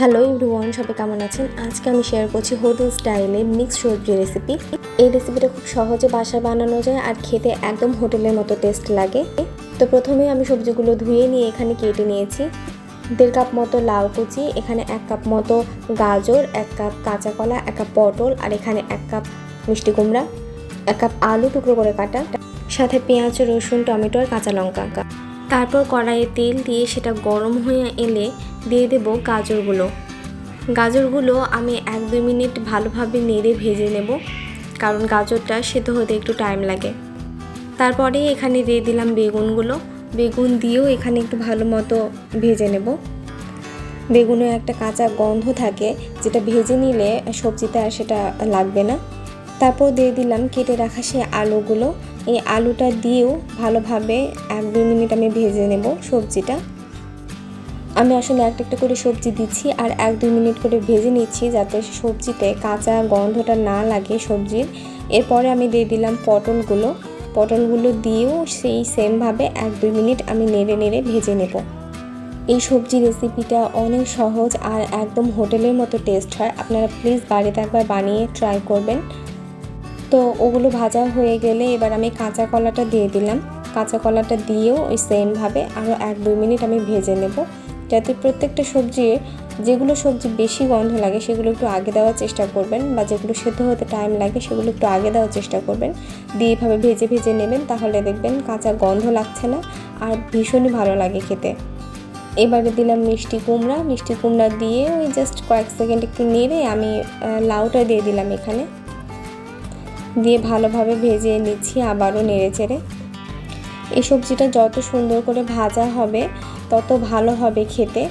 Hello everyone সবাই কেমন আছেন? আজকে আমি শেয়ার করছি হোটেল স্টাইলে মিক্স সবজি রেসিপি এই রেসিপিটা খুব সহজে বাসায় বানানো যায় আর খেতে একদম হোটেলের মতো টেস্ট লাগে। তো প্রথমে আমি সবজিগুলো ধুয়ে নিয়ে এখানে কেটে নিয়েছি। দেড় কাপ মতো লাউ কুচি, এখানে এক কাপ মতো গাজর, এক কাপ কাঁচা কলা, এক কাপ পটল আর এখানে এক কাপ মিষ্টি কুমড়া, এক কাপ আলু টুকরো করে কাটা। সাথে পেঁয়াজ, রসুন, টমেটো আর কাঁচা লঙ্কা। তারপর কড়াইয়ে তেল দিয়ে সেটা গরম হয়ে এলে দিয়ে দেব গাজরগুলো। গাজরগুলো আমি এক দুই মিনিট ভালোভাবে নেড়ে ভেজে নেব, কারণ গাজরটা সেদ্ধ হতে একটু টাইম লাগে। তারপরে এখানে দিয়ে দিলাম বেগুনগুলো। বেগুন দিয়েও এখানে একটু ভালো মতো ভেজে নেব। বেগুনের একটা কাঁচা গন্ধ থাকে, যেটা ভেজে নিলে সবজিতে আর সেটা লাগবে না। তারপর দিয়ে দিলাম কেটে রাখা সেই আলুগুলো। এই আলুটা দিয়েও ভালোভাবে এক দুই মিনিট আমি ভেজে নেব সবজিটা। আমি আসলে একটা একটা করে সবজি দিচ্ছি আর এক দুই মিনিট করে ভেজে নিচ্ছি যাতে সবজিতে কাঁচা গন্ধটা না লাগে সবজির। এরপরে আমি দিয়ে দিলাম পটলগুলো। পটলগুলো দিয়েও সেই সেমভাবে এক দুই মিনিট আমি নেড়ে নেড়ে ভেজে নেব। এই সবজি রেসিপিটা অনেক সহজ আর একদম হোটেলের মতো টেস্ট হয়। আপনারা প্লিজ বাড়িতে একবার বানিয়ে ট্রাই করবেন। তো ওগুলো ভাজা হয়ে গেলে এবার আমি কাঁচা কলাটা দিয়ে দিলাম। কাঁচা কলাটা দিয়েও ওই সেমভাবে আরও এক দুই মিনিট আমি ভেজে নেব। যাতে প্রত্যেকটা সবজি, যেগুলো সবজি বেশি গন্ধ লাগে সেগুলো একটু আগে দেওয়ার চেষ্টা করবেন বা যেগুলো সেদ্ধ হতে টাইম লাগে সেগুলো একটু আগে দেওয়ার চেষ্টা করবেন। দিয়ে এভাবে ভেজে ভেজে নেবেন তাহলে দেখবেন কাঁচা গন্ধ লাগছে না আর ভীষণই ভালো লাগে খেতে। এবারে দিলাম মিষ্টি কুমড়া। মিষ্টি কুমড়া দিয়ে ওই জাস্ট কয়েক সেকেন্ড একটু নেড়ে আমি লাউটা দিয়ে দিলাম এখানে। দিয়ে ভালোভাবে ভেজে নিচ্ছি, আবারও নেড়ে চেড়ে। এই সবজিটা যত সুন্দর করে ভাজা হবে, তত ভালো হবে খেতে।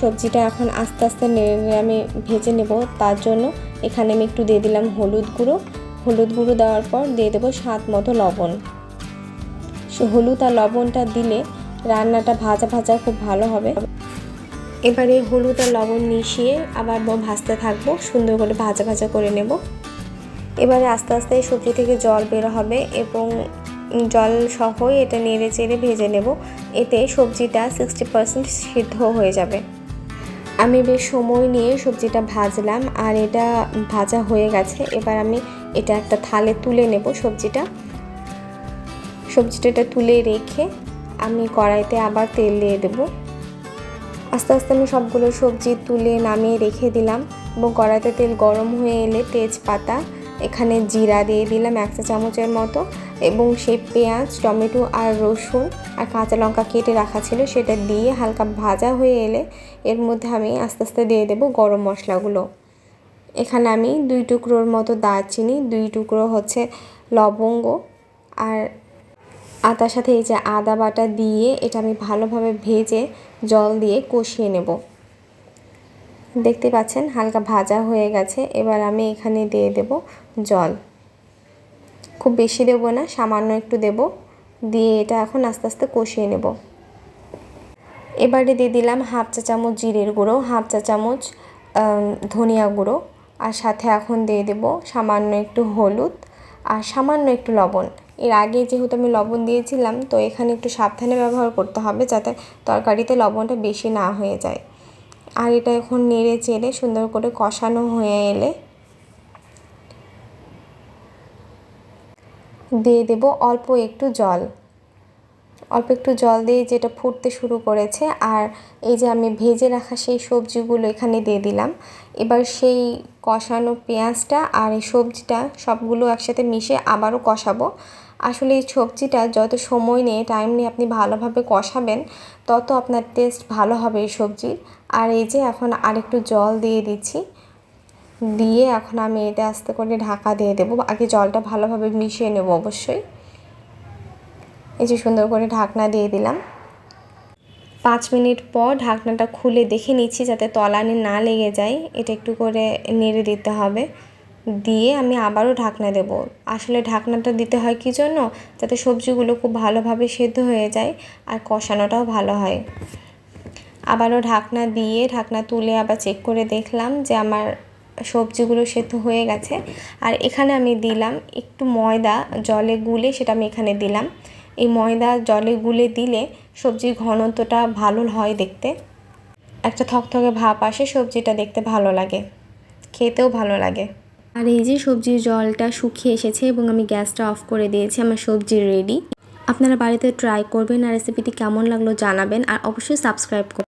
সবজিটা এখন আস্তে আস্তে নেড়ে আমি ভেজে নেব। তার জন্য এখানে আমি একটু দিয়ে দিলাম হলুদ গুঁড়ো। হলুদ গুঁড়ো দেওয়ার পর দিয়ে দেবো স্বাদ মতো লবণ। হলুদ আর লবণটা দিলে রান্নাটা ভাজা ভাজা খুব ভালো হবে। এবারে হলুদ আর লবণ মিশিয়ে আবার ভাজতে থাকব। সুন্দর করে ভাজা ভাজা করে নেব। এবারে আস্তে আস্তে সবজি থেকে জল বের হবে এবং জল সহই এটা নেড়ে চেড়ে ভেজে নেব। এতে সবজিটা সিক্সটি পারসেন্ট সিদ্ধ হয়ে যাবে। আমি বেশ সময় নিয়ে সবজিটা ভাজলাম আর এটা ভাজা হয়ে গেছে। এবার আমি এটা একটা থালে তুলে নেব সবজিটা। সবজিটা এটা তুলে রেখে আমি কড়াইতে আবার তেল দিয়ে দেবো। আস্তে আস্তে আমি সবগুলো সবজি তুলে নামিয়ে রেখে দিলাম এবং কড়াইতে তেল গরম হয়ে এলে তেজপাতা এখানে জিরা দিয়ে দিলাম এক চা চামচের মতো এবং সেই পেঁয়াজ, টমেটো আর রসুন আর কাঁচা লঙ্কা কেটে রাখা ছিল সেটা দিয়ে হালকা ভাজা হয়ে এলে এর মধ্যে আমি আস্তে আস্তে দিয়ে দেবো গরম মশলাগুলো। এখানে আমি দুই টুকরোর মতো দারচিনি, দুই টুকরো হচ্ছে লবঙ্গ আর আদার সাথে এই যে আদা বাটা দিয়ে এটা আমি ভালোভাবে ভেজে জল দিয়ে কষিয়ে নেব। দেখতে পাচ্ছেন হালকা ভাজা হয়ে গেছে। এবার আমি এখানে দিয়ে দেব জল। খুব বেশি দেব না, সামান্য একটু দেব। দিয়ে এটা এখন আস্তে আস্তে কষিয়ে নেব। এবারে দিয়ে দিলাম হাফ চা চামচ জিরের গুঁড়ো, হাফ চা চামচ ধনিয়া গুঁড়ো। আর সাথে এখন দিয়ে দেব সামান্য একটু হলুদ আর সামান্য একটু লবণ। এর আগে যেহেতু আমি লবণ দিয়েছিলাম, তো এখানে একটু সাবধানে ব্যবহার করতে হবে যাতে তরকারিতে লবণটা বেশি না হয়ে যায়। আর এটা এখন নেড়ে চেড়ে সুন্দর করে কষানো হয়ে এলে দিয়ে দেব অল্প একটু জল। অল্প একটু জল দিয়ে যেটা ফুটতে শুরু করেছে আর এই যে আমি ভেজে রাখা সেই সবজিগুলো এখানে দিয়ে দিলাম। এবার সেই কষানো পেঁয়াজটা আর এই সবজিটা সবগুলো একসাথে মিশে আবারও কষাবো। আসলে এই সবজিটা যত সময় নিয়ে টাইম নিয়ে আপনি ভালোভাবে কষাবেন, তত আপনার টেস্ট ভালো হবে এই সবজির। আর এই যে এখন আরেকটু জল দিয়ে দিচ্ছি, দিয়ে এখন আমি এটা আস্তে করে ঢাকা দিয়ে দেবো। আগে জলটা ভালোভাবে মিশিয়ে নেব অবশ্যই। এই যে সুন্দর করে ঢাকনা দিয়ে দিলাম। পাঁচ মিনিট পর ঢাকনাটা খুলে দেখে নিচ্ছি যাতে তলানি না লেগে যায়। এটা একটু করে নেড়ে দিতে হবে। দিয়ে আমি আবারও ঢাকনা দেব। আসলে ঢাকনাটা দিতে হয় কী জন্য? যাতে সবজিগুলো খুব ভালোভাবে সেদ্ধ হয়ে যায় আর কষানোটাও ভালো হয়। আবারও ঢাকনা দিয়ে ঢাকনা তুলে আবার চেক করে দেখলাম যে আমার সবজিগুলো সেদ্ধ হয়ে গেছে। আর এখানে আমি দিলাম একটু ময়দা, জলে গুলে সেটা আমি এখানে দিলাম। এই ময়দা, জলে গুলে দিলে সবজির ঘনত্বটা ভালো হয় দেখতে। একটা থকথকে ভাব আসে, সবজিটা দেখতে ভালো লাগে, খেতেও ভালো লাগে। আর এই যে সবজির জলটা শুকিয়ে এসেছে এবং আমি গ্যাসটা অফ করে দিয়েছি, আমার সবজি রেডি আপনারা বাড়িতে ট্রাই করবেন, আর রেসিপিটি কেমন লাগল জানাবেন, আর অবশ্যই সাবস্ক্রাইব করবেন।